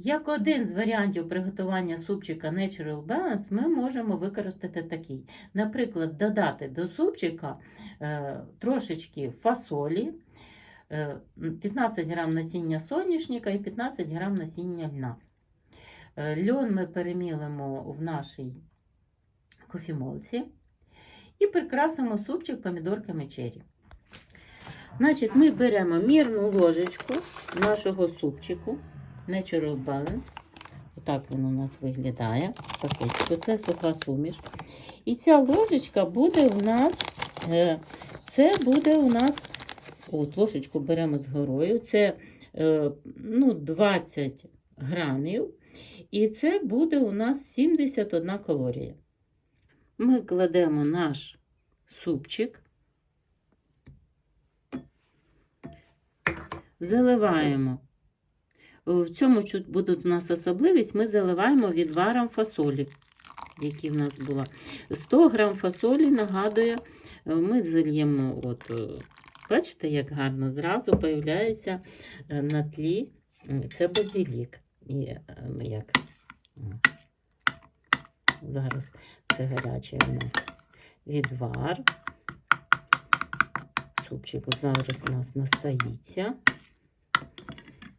Як один з варіантів приготування супчика Natural Balance, ми можемо використати такий. Наприклад, додати до супчика е, трошечки фасолі, е, 15 грам насіння соняшника і 15 грам насіння льна. Е, Льон ми перемілимо в нашій кофемолці і прикрасимо супчик помідорками черрі. Значить, ми беремо мірну ложечку нашого супчику Natural Balance. Отак він у нас виглядає. Пакетику. Це суха суміш. І ця ложечка буде у нас, е, це буде у нас, от ложечку беремо з горою, це е, ну, 20 грамів. І це буде у нас 71 калорія. Ми кладемо наш супчик, заливаємо. В цьому буде у нас особливість, ми заливаємо відваром фасолі, які в нас була. 100 грам фасолі, нагадує, ми зальємо, от, е, бачите, як гарно зразу появляється е, на тлі. Це базилік. І, е, як, зараз це гарячий у нас відвар. Супчик зараз у нас настоїться.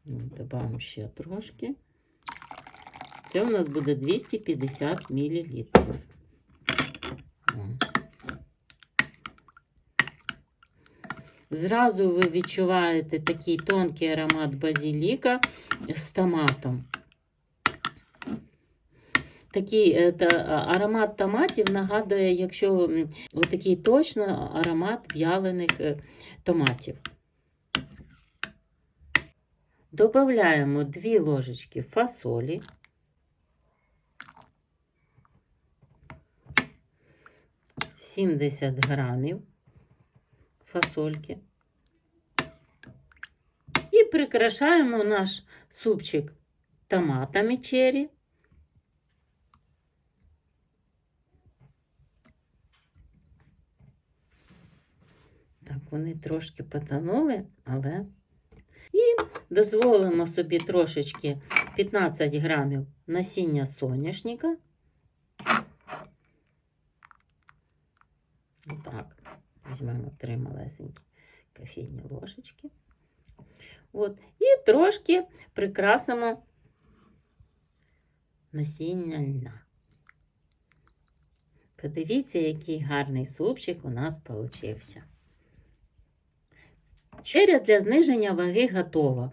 Добавимо ще трошки. Це у нас буде 250 мл. Зразу ви відчуваєте такий тонкий аромат базиліка з томатом. Такий е, та, аромат томатів нагадує, якщо отакий точно аромат в'ялених е, томатів. Добавляємо 2 ложечки фасолі. Сімдесят грамів фасольки. І прикрашаємо наш супчик томатами черрі. Так, вони трошки потонули, але. І дозволимо собі трошечки 15 грамів насіння соняшника. Отак. Візьмемо три малесенькі кофейні ложечки. От. І трошки прикрасимо насіння льна. Подивіться, який гарний супчик у нас получився. Черя для зниження ваги готова.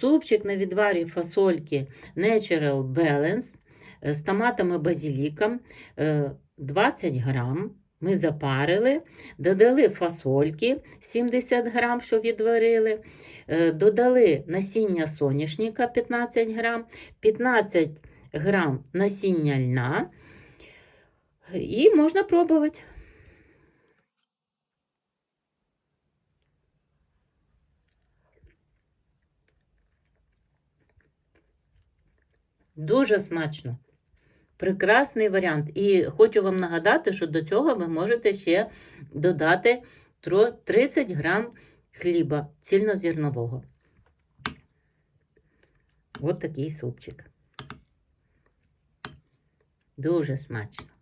Супчик на відварі фасольки Natural Balance е, з томатами базиліком е, 20 грам. Ми запарили, додали фасольки 70 грам, що відварили, е, додали насіння соняшника 15 грам, 15 грам насіння льна. І можна пробувати. Дуже смачно. Прекрасний варіант. І хочу вам нагадати, що до цього ви можете ще додати 30 грам хліба цільнозернового. Ось такий супчик. Дуже смачно.